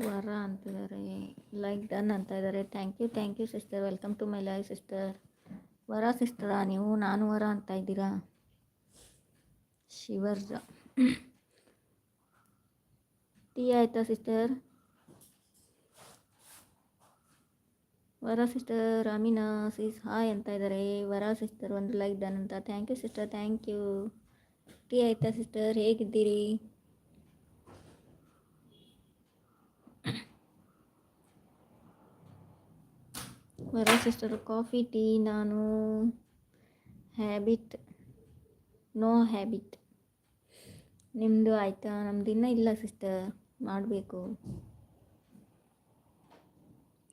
ವರ ಅಂತಿದ್ದಾರೆ. Like done ಅಂತ ಇದ್ದಾರೆ. Thank you thank you sister welcome to my live sister Vara ಸಿಸ್ಟರಾ ನೀವು? ನಾನು ವರ ಅಂತ ಇದ್ದೀರಾ? ಶಿವರ್ಜ. ಟೀ ಆಯ್ತಾ sister Vara sister Amina sis hi ಅಂತ ಇದ್ದಾರೆ. ವರ ಸಿಸ್ಟರ್ ಒಂದು ಲೈಕ್ ಡನ್ ಅಂತ. Thank you sister thank you tea ಆಯಿತಾ ಸಿಸ್ಟರ್ ಹೇಗಿದ್ದೀರಿ? ವರ ಸಿಸ್ಟರ್ ಕಾಫಿ ಟೀ ನಾನು ಹ್ಯಾಬಿಟ್ ನೋ ಹ್ಯಾಬಿಟ್ ನಿಮ್ಮದು ಆಯಿತಾ? ನಮ್ದು ಇನ್ನೂ ಇಲ್ಲ ಸಿಸ್ಟರ್ ಮಾಡಬೇಕು.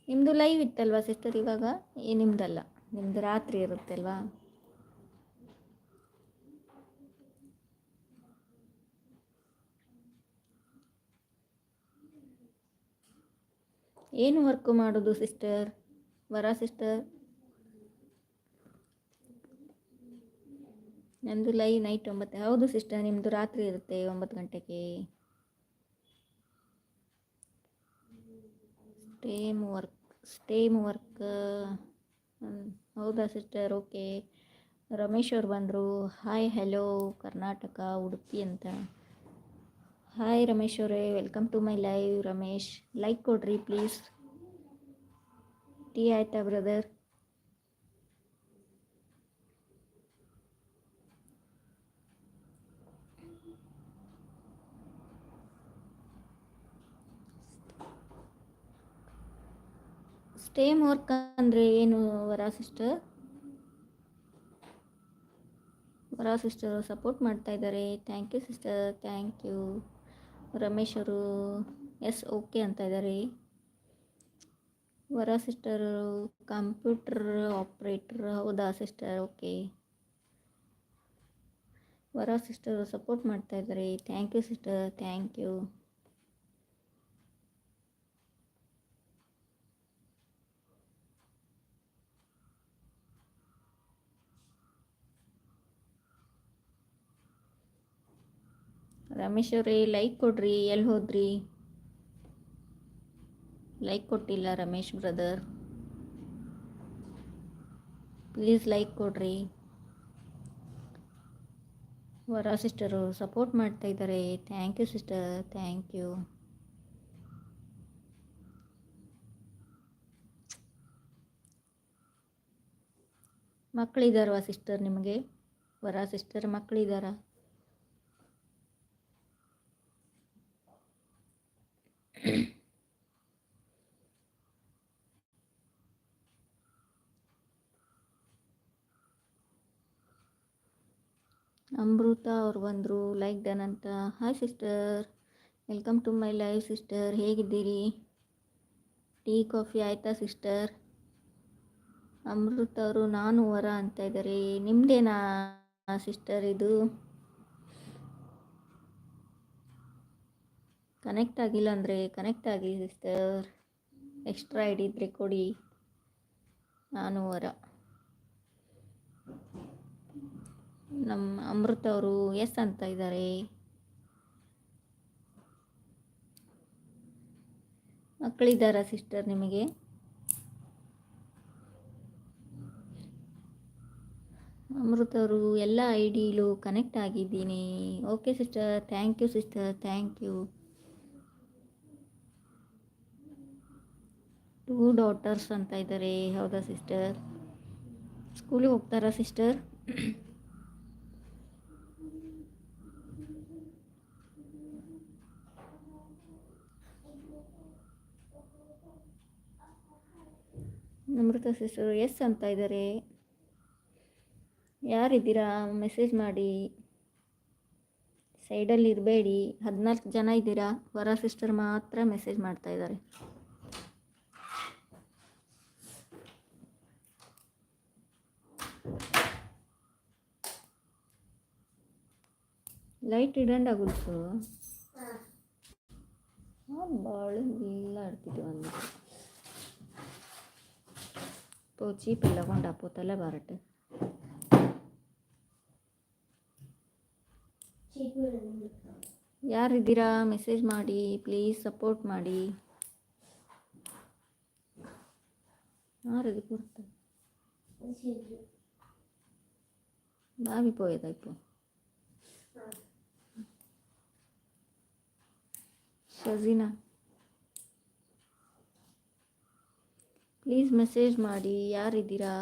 ನಿಮ್ಮದು ಲೈವ್ ಇತ್ತಲ್ವಾ ಸಿಸ್ಟರ್ ಇವಾಗ? ಏ ನಿಮ್ಮದಲ್ಲ ನಿಮ್ಮದು ರಾತ್ರಿ ಇರುತ್ತಲ್ವಾ ಏನು ವರ್ಕ್ ಮಾಡೋದು ಸಿಸ್ಟರ್ ವರ ಸಿಸ್ಟರ್ ನಂದು ಲೈ ನೈಟ್ ಒಂಬತ್ತು. ಹೌದು ಸಿಸ್ಟರ್ ನಿಮ್ಮದು ರಾತ್ರಿ ಇರುತ್ತೆ ಒಂಬತ್ತು ಗಂಟೆಗೆ. ಸ್ಟೇಮ್ ವರ್ಕ್ ಸ್ಟೇಮ್ ವರ್ಕ್ ಹೌದಾ ಸಿಸ್ಟರ್ ಓಕೆ ರಮೇಶ್ ಅವ್ರು ಬಂದರು. ಹಾಯ್ ಹಲೋ ಕರ್ನಾಟಕ, ಉಡುಪಿ ಅಂತ. ಹಾಯ್ ರಮೇಶ್ ಅವರೇ welcome to my live Ramesh. Like ಕೊಡ್ರಿ ಪ್ಲೀಸ್ ಟೀ ಆಯ್ತಾ ಬ್ರದರ್? ಸ್ಟೇಮ್ ವರ್ಕ್ ಅಂದರೆ ಏನು Vara sister Vara sister support ಮಾಡ್ತಾ ಇದ್ದಾರೆ. Thank you sister thank you Ramesh ಅವರು ಎಸ್ ಓಕೆ ಅಂತ ಇದ್ದಾರೆ. ವರ ಸಿಸ್ಟರ್ ಕಂಪ್ಯೂಟರ್ ಆಪ್ರೇಟ್ರ್ ಹೌದಾ ಸಿಸ್ಟರ್ ಓಕೆ ವರ ಸಿಸ್ಟರ್ ಸಪೋರ್ಟ್ ಮಾಡ್ತಾ ಇದ್ದಾರೆ thank you sister thank you Ramesh ಅವರೇ ಲೈಕ್ ಕೊಡ್ರಿ ಎಲ್ಲಿ ಹೋದ್ರಿ ಲೈಕ್ ಕೊಟ್ಟಿಲ್ಲ ರಮೇಶ್ ಬ್ರದರ್ ಪ್ಲೀಸ್ ಲೈಕ್ ಕೊಡ್ರಿ. ವರ ಸಿಸ್ಟರು ಸಪೋರ್ಟ್ ಮಾಡ್ತಾ ಇದ್ದಾರೆ. Thank you sister thank you ಮಕ್ಕಳಿದಾರವಾ sister ನಿಮಗೆ? ವರ ಸಿಸ್ಟರ್ ಮಕ್ಕಳಿದ್ದಾರಾ ಅಮೃತ ಅವ್ರು ಬಂದರು ಲೈಕ್ ಡನ್ ಅಂತ hi sister welcome to my live sister ಹೇಗಿದ್ದೀರಿ? ಟೀ ಕಾಫಿ ಆಯಿತಾ ಸಿಸ್ಟರ್ ಅಮೃತ ಅವರು ನಾನು ವರ ಅಂತ ಇದ್ದಾರೆ ನಿಮ್ಮದೇನಾ ಸಿಸ್ಟರ್ ಇದು? ಕನೆಕ್ಟ್ ಆಗಿಲ್ಲ ಅಂದರೆ ಕನೆಕ್ಟ್ ಆಗಿ ಸಿಸ್ಟರ್ ಎಕ್ಸ್ಟ್ರಾ ಐಡಿ ಇದ್ದರೆ ಕೊಡಿ, ನಾನು ವರ. ನಮ್ಮ ಅಮೃತ ಅವರು ಎಸ್ ಅಂತ ಇದ್ದಾರೆ. ಮಕ್ಕಳಿದ್ದಾರಾ ಸಿಸ್ಟರ್ ನಿಮಗೆ? ಅಮೃತ ಅವರು ಎಲ್ಲ ಐ ಡಿಲು ಕನೆಕ್ಟ್ ಆಗಿದ್ದೀನಿ. Okay sister, thank you sister, thank you. Two daughters ಅಂತ ಇದ್ದಾರೆ, ಹೌದಾ ಸಿಸ್ಟರ್? ಸ್ಕೂಲಿಗೆ ಹೋಗ್ತಾರಾ ಸಿಸ್ಟರ್? ಅಮೃತ ಸಿಸ್ಟರ್ ಎಸ್ ಅಂತ ಇದ್ದಾರೆ ಯಾರಿದ್ದೀರಾ? ಮೆಸೇಜ್ ಮಾಡಿ. ಸೈಡಲ್ಲಿ ಇರಬೇಡಿ. ಹದಿನಾಲ್ಕು ಜನ ಇದ್ದೀರಾ? ವರ ಸಿಸ್ಟರ್ ಮಾತ್ರ ಮೆಸೇಜ್ ಮಾಡ್ತಾ ಇದ್ದಾರೆ ಲೈಟ್ ಇಡಂಡ ಗುಡ್ಸು ಭಾಳ ಇಲ್ಲ ಆಡ್ತಿದ್ವಿ ಒಂದು పోచి పిల్లకుండా పోతలే బారట ಯಾರಿದ್ದೀರಾ ಮೆಸೇಜ್ ಮಾಡಿ ಪ್ಲೀಸ್ ಸಪೋರ್ಟ್ ಮಾಡಿ ಯಾರದು ಕೊಡ್ತ ಬಾವಿ ಪೋಯದಾಯ್ತು ಶಜೀನಾ ಪ್ಲೀಸ್ ಮೆಸೇಜ್ ಮಾಡಿ ಯಾರಿದ್ದೀರಾ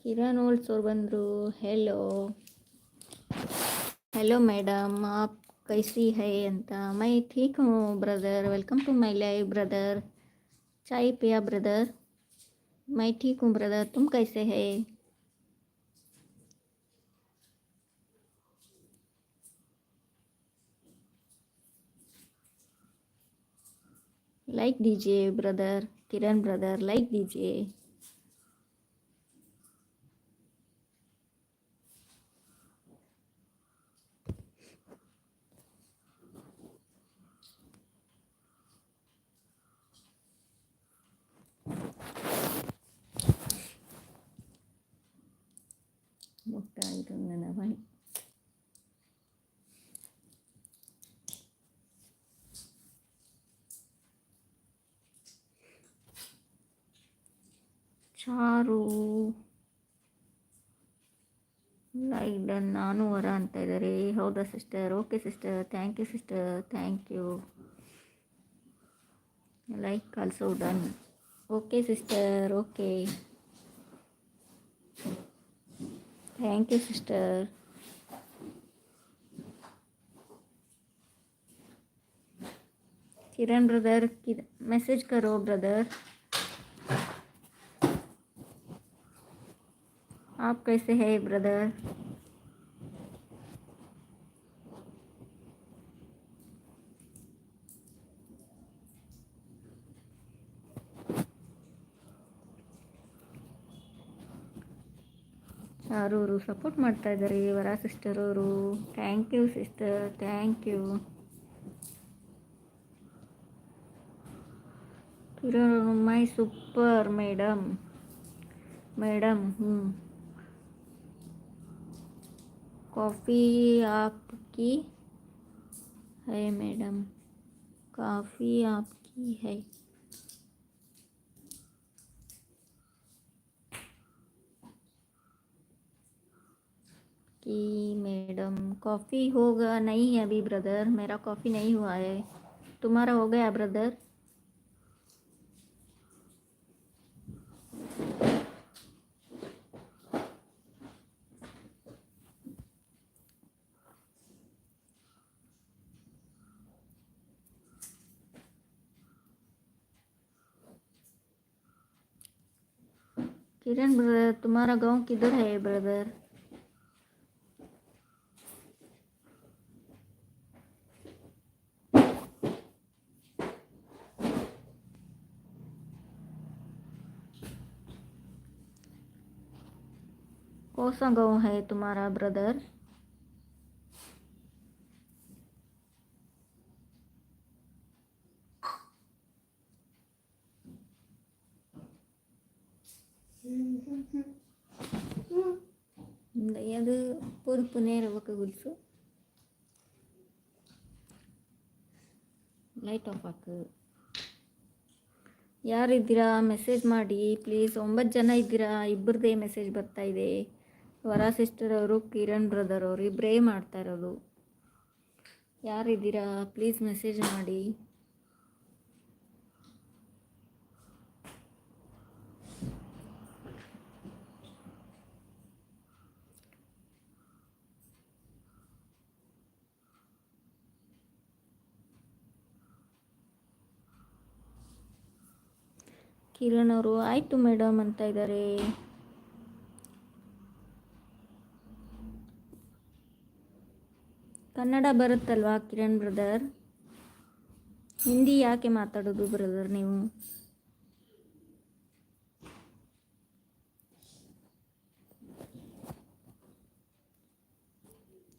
ಕಿರಣ್ ಓಲ್ಸ್ ಅವ್ರು ಬಂದರು ಹೆಲೋ हेलो मैडम आप कैसी है ಅಂತ मैं ठीक हूँ brother welcome to my live brother चाय पिया ब्रदर मैं ठीक हूँ ब्रदर तुम कैसे है लाइक दीजिए ब्रदर किरण ब्रदर लाइक दीजिए मुक्ता नवाई ಚಾರು ಲೈಡನ್ ನಾನು ವರ ಅಂತ ಇದ್ದಾರೆ ಹೌದಾ sister okay sister thank you sister thank you like also done okay sister okay thank you sister Kiran brother की मैसेज करो ब्रदर आप कैसे हैं ब्रदर ಚಾರೂರು ಸಪೋರ್ಟ್ ಮಾಡ್ತಾ ಇದ್ದಾರೆ ವರ ಸಿಸ್ಟರ್ ಅವರು thank you sister thank you Kiran my super madam madam ಹ್ಞೂ कॉफ़ी आपकी है, मैडम। काफ़ी आपकी है। कि मैडम, कॉफ़ी होगा नहीं है अभी, ब्रदर? मेरा कॉफ़ी नहीं हुआ है। तुम्हारा हो गया, ब्रदर? किरण ब्रदर तुम्हारा गाँव किधर है ब्रदर कौन सा गाँव है तुम्हारा ब्रदर ಅದು பொறுப்பு நேரவுக்கு ಗುಲ್ಸು ಲೈಟ್ ಆಫ್ ಹಾಕು ಯಾರಿದ್ದೀರಾ ಮೆಸೇಜ್ ಮಾಡಿ ಪ್ಲೀಸ್ ಒಂಬತ್ತು ಜನ ಇದ್ದೀರಾ ಇಬ್ಬರದೇ ಮೆಸೇಜ್ ಬರ್ತಾ ಇದೆ ವರ ಸಿಸ್ಟರ್ ಅವರು ಕಿರಣ್ ಬ್ರದರ್ ಅವರು ಇಬ್ಬರೇ ಮಾಡ್ತಾ ಇರೋದು ಯಾರಿದ್ದೀರಾ ಪ್ಲೀಸ್ ಮೆಸೇಜ್ ಮಾಡಿ ಕಿರಣ್ ಅವರು ಆಯಿತು ಮೇಡಮ್ ಅಂತ ಇದ್ದಾರೆ ಕನ್ನಡ ಬರುತ್ತಲ್ವಾ ಕಿರಣ್ ಬ್ರದರ್? ಹಿಂದಿ ಯಾಕೆ ಮಾತಾಡೋದು ಬ್ರದರ್ ನೀವು?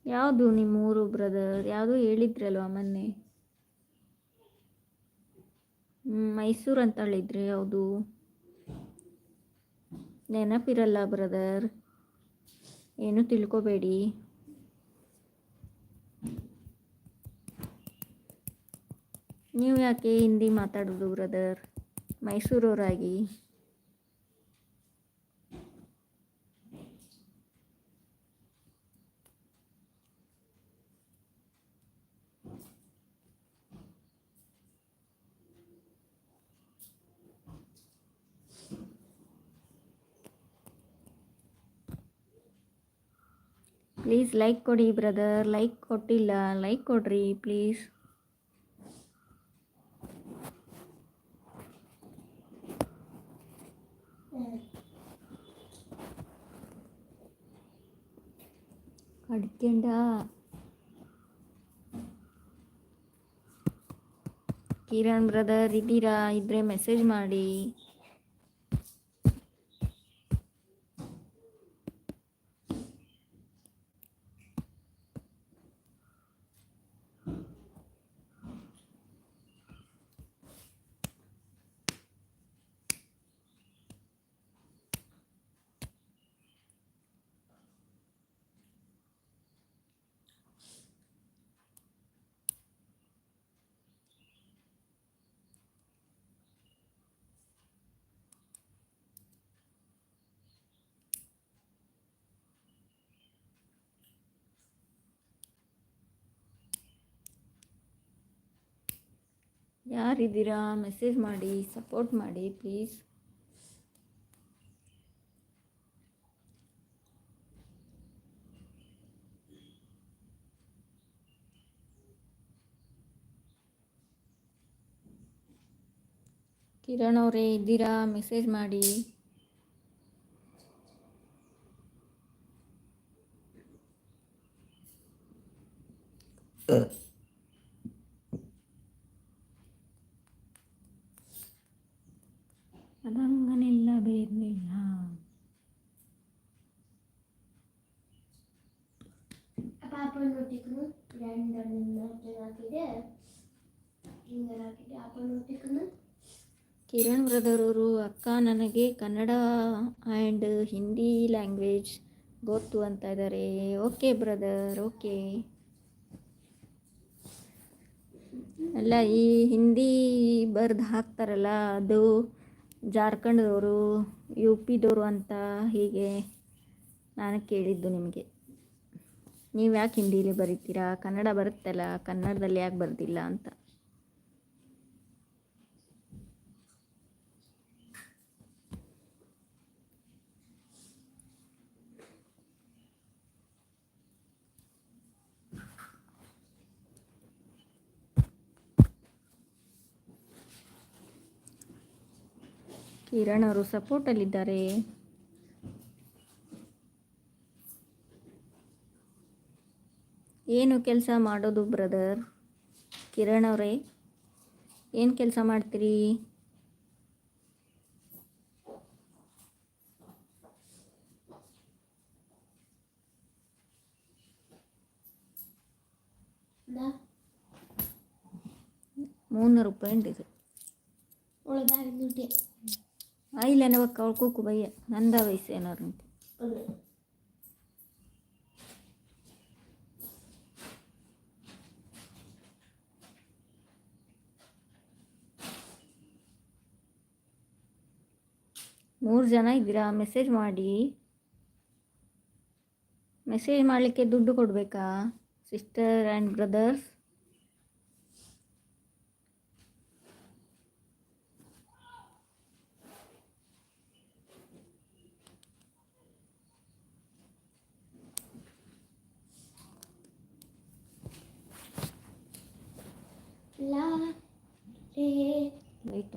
ಯಾವುದು ನಿಮ್ಮೂರು ಬ್ರದರ್? ಯಾವುದು ಹೇಳಿದ್ರಲ್ವಾ ಮೊನ್ನೆ? ಮೈಸೂರು ಅಂತ ಹೌದು. ಯಾವುದು ನೆನಪಿರಲ್ಲ ಬ್ರದರ್. ಏನು ತಿಳ್ಕೊಬೇಡಿ. ನೀವು ಯಾಕೆ ಹಿಂದಿ ಮಾತಾಡೋದು ಬ್ರದರ್? ಮೈಸೂರವರಾಗಿ. ಪ್ಲೀಸ್ ಲೈಕ್ ಕೊಡಿ ಬ್ರದರ್ ಲೈಕ್ ಕೊಟ್ಟಿಲ್ಲ. ಲೈಕ್ ಕೊಡ್ರಿ ಪ್ಲೀಸ್ ಅಡ್ಕೆಂಡ? ಕಿರಣ್ ಬ್ರದರ್ ಇದ್ದೀರಾ? ಇದ್ರೆ ಮೆಸೇಜ್ ಮಾಡಿ. ಯಾರಿದ್ದೀರಾ? ಮೆಸೇಜ್ ಮಾಡಿ ಸಪೋರ್ಟ್ ಮಾಡಿ ಪ್ಲೀಸ್. ಕಿರಣ್ ಅವರೇ ಇದ್ದೀರಾ? ಮೆಸೇಜ್ ಮಾಡಿ. അതങ്ങനെയല്ല വരുന്നില്ല ಪಾಪನ ಒಟ್ಟಿಕ್ಕನು ಎರಡನ್ನ ಹಾಕಿದೆ ಹಿಂಗೆ ಹಾಕಿದೆ ಪಾಪನ ಒಟ್ಟಿಕ್ಕನು ಕಿರಣ್ ಬ್ರದರ್ ಅವರು ಅಕ್ಕ ನನಗೆ ಕನ್ನಡ ಆ್ಯಂಡ್ ಹಿಂದಿ ಲ್ಯಾಂಗ್ವೇಜ್ ಗೊತ್ತು ಅಂತ ಇದ್ದಾರೆ ಓಕೆ ಬ್ರದರ್ ಓಕೆ ಅಲ್ಲ ಈ ಹಿಂದಿ ಬರ್ದು ಹಾಕ್ತಾರಲ್ಲ ಅದು ಜಾರ್ಖಂಡ್ದವರು, ಯು ಪಿದವರು ಅಂತ ಹೀಗೆ ನಾನು ಕೇಳಿದ್ದು ನಿಮಗೆ. ನೀವು ಯಾಕೆ ಹಿಂದೀಲಿ ಬರೀತೀರಾ? ಕನ್ನಡ ಬರುತ್ತಲ್ಲ, ಕನ್ನಡದಲ್ಲಿ ಯಾಕೆ ಬರೆದಿಲ್ಲ ಅಂತ. ಕಿರಣ್ ಅವರು ಸಪೋರ್ಟಲ್ಲಿದ್ದಾರೆ ಏನು ಕೆಲಸ ಮಾಡೋದು ಬ್ರದರ್ ಕಿರಣ್ ಅವರೇ, ಏನು ಕೆಲಸ ಮಾಡ್ತೀರಿ? ಮೂನ್ನೂರು ರೂಪಾಯಿ ಉಂಟಿದು ಒಳಗಾಗ ದುಡ್ಡೆ. ಆಯಿಲ್ಲ ಅವಕ್ಕ ಕಳ್ಕೋಕು ಕೂಕು ಬಯ್ಯ ನಂದ ವಯಸ್ಸು ಏನಾರು ಅಂತ ಮೂರು ಜನ ಇದ್ದೀರಾ? ಮೆಸೇಜ್ ಮಾಡಿ. ಮೆಸೇಜ್ ಮಾಡಲಿಕ್ಕೆ ದುಡ್ಡು ಕೊಡಬೇಕಾ? ಸಿಸ್ಟರ್ ಆ್ಯಂಡ್ ಬ್ರದರ್ಸ್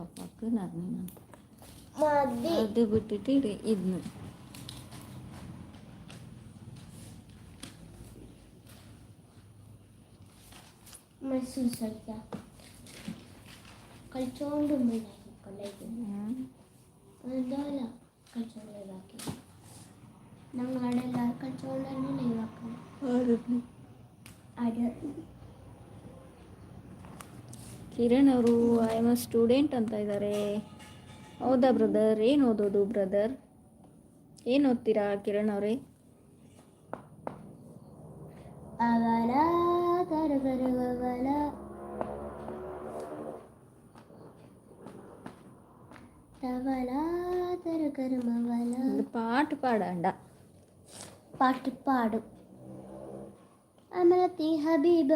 പപ്പാക്ക് നിറഞ്ഞു അത് വിട്ടിട്ട് ഇട ഇരുന്ന്. കളിച്ചോണ്ട് കളിച്ചോണ്ടാക്കി ഞങ്ങളുടെ എല്ലാവർക്കും കളിച്ചോണ്ടാണ് ലൈവാക്കുന്നത് ആരും? ಕಿರಣ್ ಅವರು ಐ ಆಮ್ ಅ ಸ್ಟೂಡೆಂಟ್ ಅಂತ ಇದ್ದಾರೆ ಹೌದಾ ಬ್ರದರ್ ಏನು ಓದೋದು ಬ್ರದರ್ ಏನು ಓದ್ತೀರಾ ಕಿರಣ್ ಅವರೇ പാട്ട് പാടാണ്ട പാട്ട് പാടും അമലത്തി ഹബീബ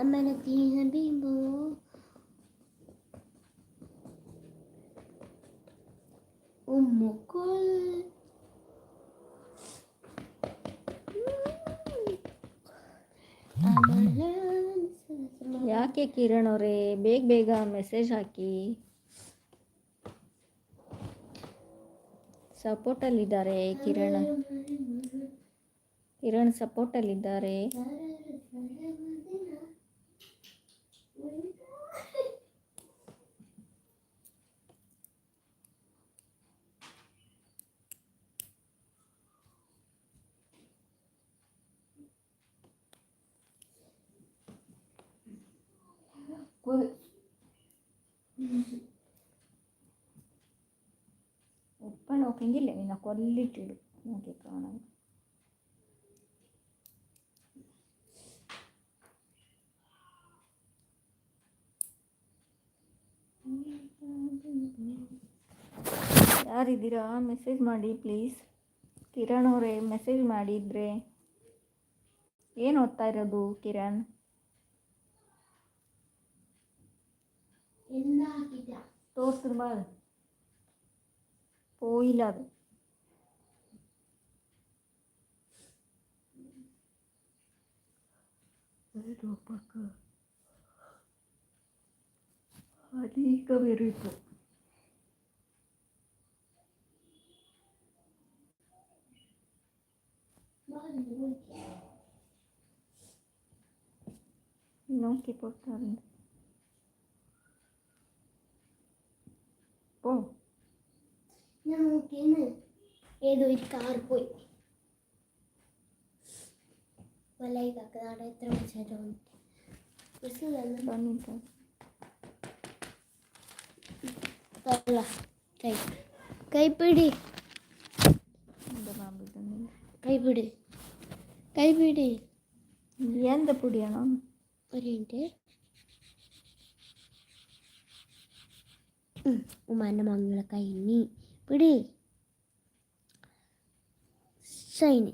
അമലത്തി ഹബീബോ ಯಾಕೆ ಕಿರಣ್ ಅವರೇ ಬೇಗ ಬೇಗ ಮೆಸೇಜ್ ಹಾಕಿ. ಸಪೋರ್ಟಲ್ಲಿದ್ದಾರೆ ಕಿರಣ್. ಕಿರಣ್ ಸಪೋರ್ಟಲ್ಲಿದ್ದಾರೆ ஒரு ಒಪ್ಪಣ ಒಪ್ಪಂಗಿಲ್ಲ ನಿನ್ನ ಕೊಲ್ಲಿಟ್ಟಿಡು ನನಗೆ ಪ್ರಾಣ ಯಾರಿದ್ದೀರಾ ಮೆಸೇಜ್ ಮಾಡಿ ಪ್ಲೀಸ್ ಕಿರಣ್ ಅವರೇ ಮೆಸೇಜ್ ಮಾಡಿದರೆ ಏನು ಓದ್ತಾ ಇರೋದು Kiran Dost durmadı. Oyladı. Evet o bak. Hadi kameri bu. Não que importa. నాకు నాకేనా ఏదో ఇది కారిపోయి మళ్ళీ ఇది అక్కడ ఆడైతే చదువు విసులు వెళ్ళాను కై கைப்பிடி கைப்பிடி கைப்பிடி ஏந்த புடியணும் புரியுது ഉമ്മാൻ്റെ മങ്ങളെ കഴിഞ്ഞി പിടി സൈന്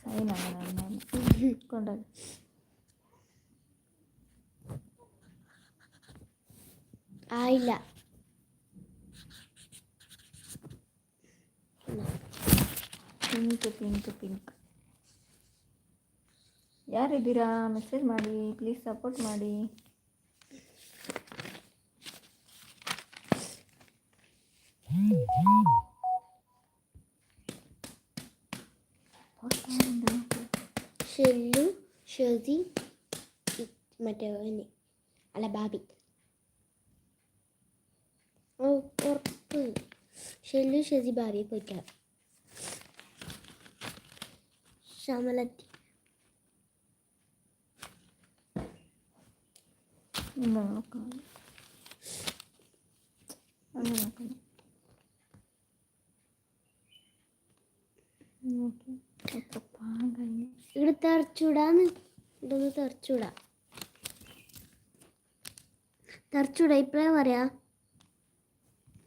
സൈൻ അങ്ങനെ കൊണ്ടത് ആയില്ല ಪಿಂಕ್ ಪಿಂಕ್ ಪಿಂಕ್ ಯಾರಿದ್ದೀರಾ ಮೆಸೇಜ್ ಮಾಡಿ ಪ್ಲೀಸ್ ಸಪೋರ್ಟ್ ಮಾಡಿ സി മറ്റേ അല്ല ബാബി. ഓ ഉറപ്പ്. ഷെല്ലു ഷെസി ബാബിയെ പോയിട്ടാണ്. ശ്യാമലത്തി. നോക്കാം. ഇവിടെ ഇതൊന്ന് തെറിച്ചുവിടാം തെറിച്ചുവിടാം ഇപ്പോഴേ പറയാ.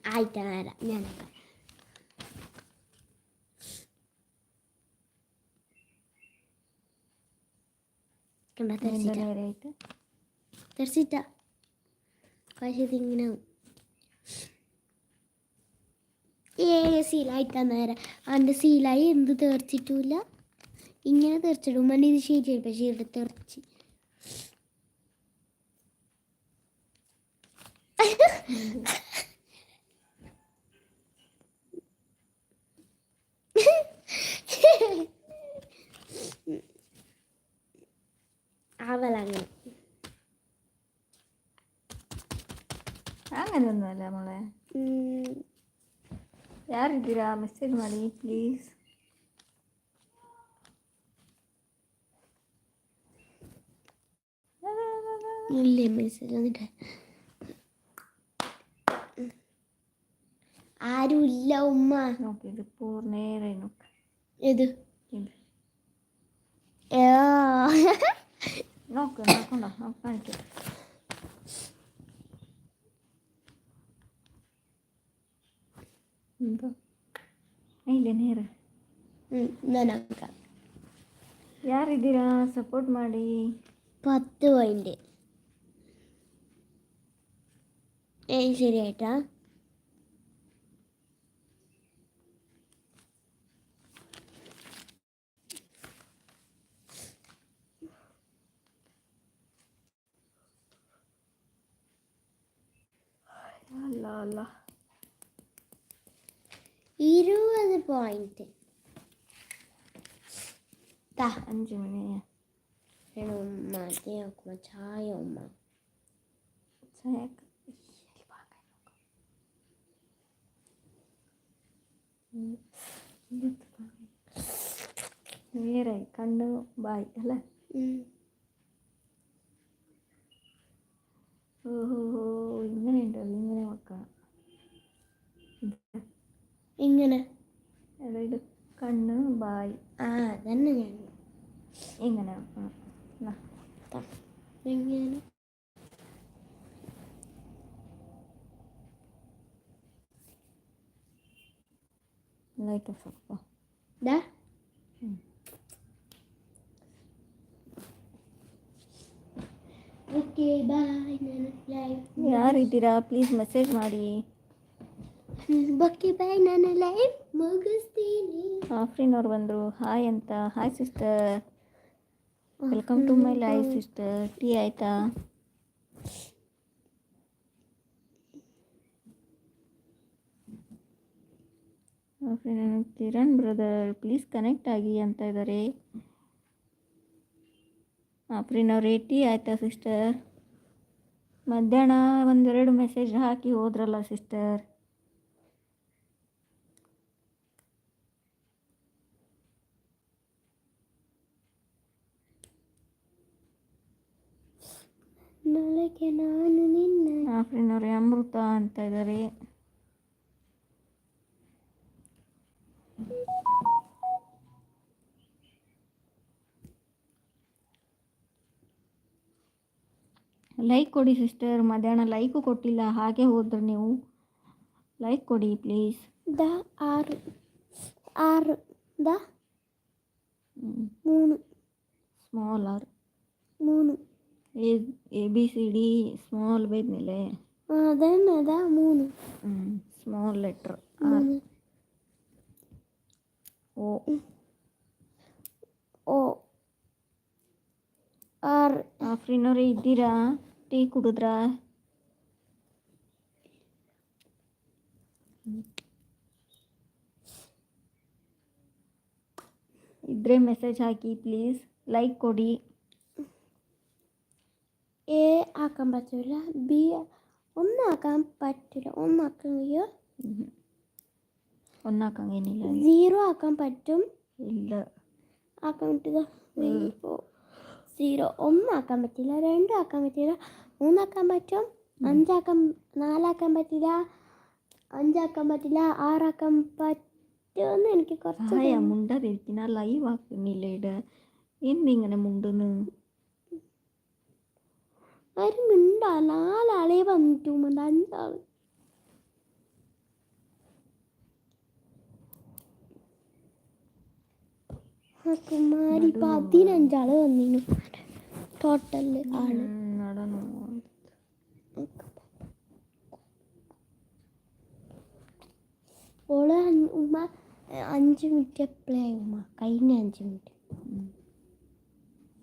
ആയിട്ടാ നേരം ഞാൻ തെറിച്ചിട്ട. പക്ഷേ ഇതിങ്ങനെ ഏ സീലായിട്ടാ നേരം അവന്റെ സീലായി എന്ത് തേർച്ചിട്ടുമില്ല ഇങ്ങനെ തെറിച്ചിടും മണി ഇത് ശരിയായി പക്ഷേ ഇവിടെ തെറിച്ച് ആവലങ്ങനെ അങ്ങനെയൊന്നുമല്ല മോളെ ഉം, ಯಾರಿದ್ದೀರಾ ಮೆಸೇಜ್ ಮಾಡಿ ಪ್ಲೀಸ್ ഇല്ലേ മെസ്സേജ് ആരുമില്ല ഉമ്മ. നോക്കിയത് സപ്പോർട്ട് നോക്ക. പത്ത് പോയിന്റ് നോക്ക് ಮಾಡಿ ഏയ് ശരിയായിട്ടാ ഇരുപത് പോയിന്റ് അഞ്ച് മണിയാ ഉമ്മ ചായ ഉമ്മ ചായ വേറെ കണ്ണ് ബായ് അല്ലേ. ഓഹോ ഇങ്ങനെ ഉണ്ടല്ലോ ഇങ്ങനെ വെക്കണം. ഇങ്ങനെ. അതായത് കണ്ണ് ബായ്. ആ അതന്നെ ഞാൻ. ഇങ്ങനെ. വെക്കണം എന്നാ, ಲೈಟ್ ಆಫ್ ದಾ ಓಕೆ ಬಾಯ್ ನಾನು ಲೈವ್ ಯಾರಿದ್ದೀರಾ ಪ್ಲೀಸ್ ಮೆಸೇಜ್ ಮಾಡಿ. ಬಕ್ಕೆ ಬಾಯ್ ನಾನು ಲೈವ್ ಮುಗಿಸ್ತೀನಿ. ಆಫ್ರಿನ್ ಅವ್ರು ಬಂದರು. ಹಾಯ್ ಅಂತ. Hi sister welcome to my life sister tea ಆಯಿತಾ? Afrin Kiran brother please connect ಆಗಿ ಅಂತ ಇದ್ದಾರೆ ಆಫ್ರಿನ್ ಅವ್ರು ಏಟಿ ಆಯಿತಾ ಸಿಸ್ಟರ್ ಮಧ್ಯಾಹ್ನ ಒಂದೆರಡು ಮೆಸೇಜ್ ಹಾಕಿ ಹೋದ್ರಲ್ಲ ಸಿಸ್ಟರ್ ನಾಳೆಗೆ ನಾನು ನಿನ್ನ ಆಫ್ರಿನ್ ಅವ್ರೆ ಅಮೃತ ಅಂತ ಇದ್ದಾರೆ लाइक कोड़ी सिस्टर मध्यान लाइक को लाइक कोड़ी please the R R the small R moon A A B C D small bed ले आ then the moon small letter R മൂന്ന് ಓ ഓ ആറ് ಆಫ್ರಿನ್ ಅವರೇ ಇದ್ದೀರಾ ಟೀ ಕುಡಿದ್ರಾ ಇದ್ರೆ ಮೆಸೇಜ್ ಹಾಕಿ ಪ್ಲೀಸ್ ಲೈಕ್ ಕೊಡಿ എ ആക്കാൻ പറ്റൂല ബി ഒന്നാക്കാൻ പറ്റില്ല ഒന്നാക്കാൻ കഴിഞ്ഞില്ല സീറോ ആക്കാൻ പറ്റും. ഇല്ല. ആക്കാൻ പറ്റുക സീറോ ഒന്നാക്കാൻ പറ്റില്ല. രണ്ടും ആക്കാൻ പറ്റില്ല. മൂന്നാക്കാൻ പറ്റും. അഞ്ചാക്കാൻ നാലാക്കാൻ പറ്റില്ല. അഞ്ചാക്കാൻ പറ്റില്ല. ആറാക്കാൻ പറ്റുമെന്ന് എനിക്ക് കുറച്ച് മുണ്ടാതിരിക്കുന്ന ലൈവ് ആക്കുന്നില്ല ഇവിടെ എന്തിങ്ങനെ മുണ്ടെന്ന്? ആരും മിണ്ട. നാലാളെ വന്നിട്ടു മിണ്ട കുമാരി പതിനഞ്ചാൾ വന്നിനു ടോട്ടൽ ആൾ. ഓൾ ഉമ്മ അഞ്ച് മിനിറ്റ് എപ്പോഴായി ഉമ്മ? കഴിഞ്ഞ അഞ്ച് മിനിറ്റ്.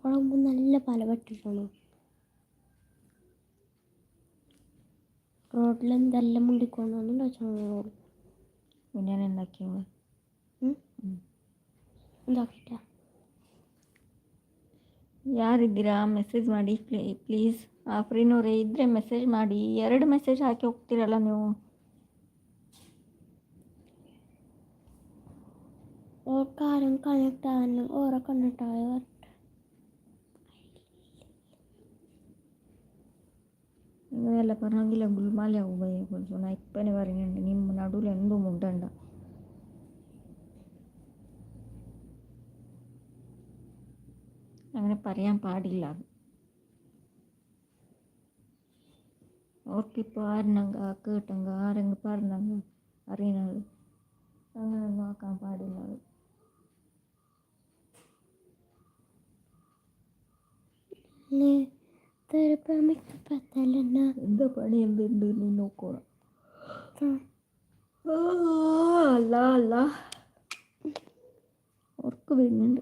ഓളമ്പ നല്ല പലപെട്ടിട്ടാണ് റോഡിൽ എന്തെല്ലാം മുണ്ടിക്കൊണ്ടു ഞാൻ പിന്നെ ಬ್ಲಾಕ್ ಯಾರಿದ್ದೀರಾ ಮೆಸೇಜ್ ಮಾಡಿ ಪ್ಲೀಸ್ ಆಫ್ರೀನವ್ರೆ ಇದ್ದರೆ ಮೆಸೇಜ್ ಮಾಡಿ ಎರಡು ಮೆಸೇಜ್ ಹಾಕಿ ಹೋಗ್ತೀರಲ್ಲ ನೀವು ഓർക്കാരും കണക്റ്റാവാനും ഓറെ കണക്റ്റാവാൻ നിങ്ങളെല്ലാം പറഞ്ഞെങ്കിൽ ഗുൽമാലാവും പോയി കൊടുത്തു ഞാൻ ഇപ്പനെ പറയുന്നുണ്ട്. നീ നടുവിൽ എന്തും ഉണ്ടണ്ട അങ്ങനെ പറയാൻ പാടില്ല. അത് ഓർക്കിപ്പോൾ ആരുന്നങ്ക കേട്ടങ്ക ആരെങ്ക പറഞ്ഞങ്ക അറിയണത്. അങ്ങനെ നോക്കാൻ പാടില്ല. എന്താ പണി? എന്തുണ്ട് നീ നോക്കണം. അല്ല അല്ല. ഉറക്ക് വരുന്നുണ്ട്.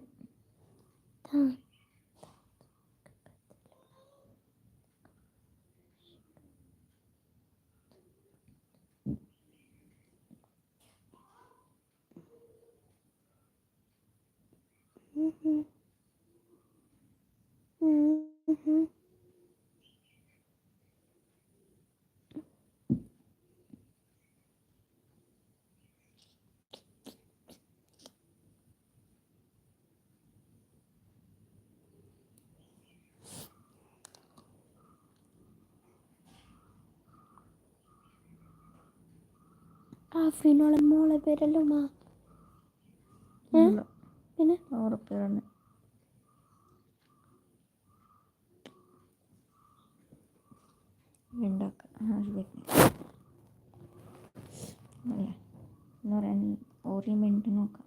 Ah, fino alle mole per l'umano. Eh? No. പിന്നെ പേരാണ് ഉണ്ടാക്കാം അല്ലേ? എന്ന് പറയാൻ ഒരു മിനിറ്റ് നോക്കാം.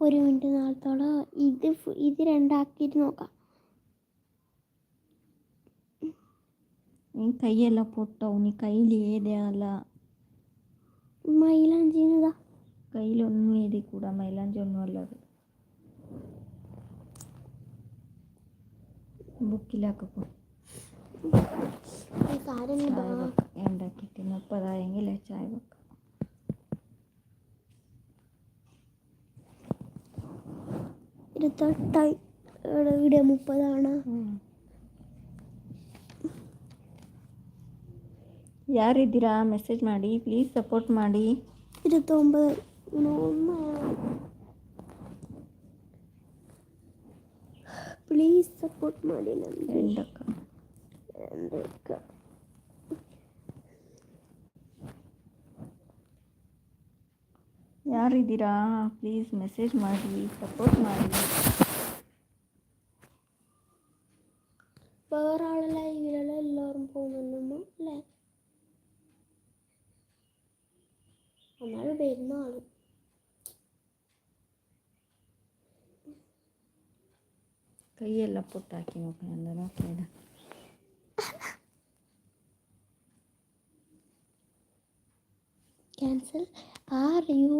ഒരു മിനിറ്റ് നാളത്തോളം ഇത് ഇത് രണ്ടാക്കിയിട്ട് നോക്കാം. നീ കൈയെല്ലാം പൊട്ടാവും നീ കയ്യിൽ ഏതെയല്ല മൈലാഞ്ചിന്നതാ കയ്യിലൊന്നും എഴുതി കൂടാ മൈലാഞ്ചി ഒന്നും അല്ലത് ബുക്കിലാക്കപ്പോ കാര്യം ചായ വെക്കാം ഉണ്ടാക്കിയിട്ട് മുപ്പതായെങ്കിൽ ചായ വെക്കാം ഇരുപത്തെട്ടായി ഇവിടെ ഇവിടെ മുപ്പതാണ് ಯಾರಿದ್ದೀರಾ ಮೆಸೇಜ್ ಮಾಡಿ ಪ್ಲೀಸ್ ಸಪೋರ್ಟ್ ಮಾಡಿ Bunu ಪ್ಲೀಸ್ ಸಪೋರ್ಟ್ ಮಾಡಿ ನಮಗೆ ಎಂಡಕ್ಕ ಎಂಡಕ್ಕ ಯಾರಿದ್ದೀರಾ? ಪ್ಲೀಸ್ ಮೆಸೇಜ್ ಮಾಡಿ ಸಪೋರ್ಟ್ ಮಾಡಿ. ಎಲ್ಲ ಪುಟ್ಟ ಹಾಕಿ ನೋಡ್ಕೊಂಡು ನೋಡ್ತಾ ಕ್ಯಾನ್ಸಲ್ ಆರ್ ಯು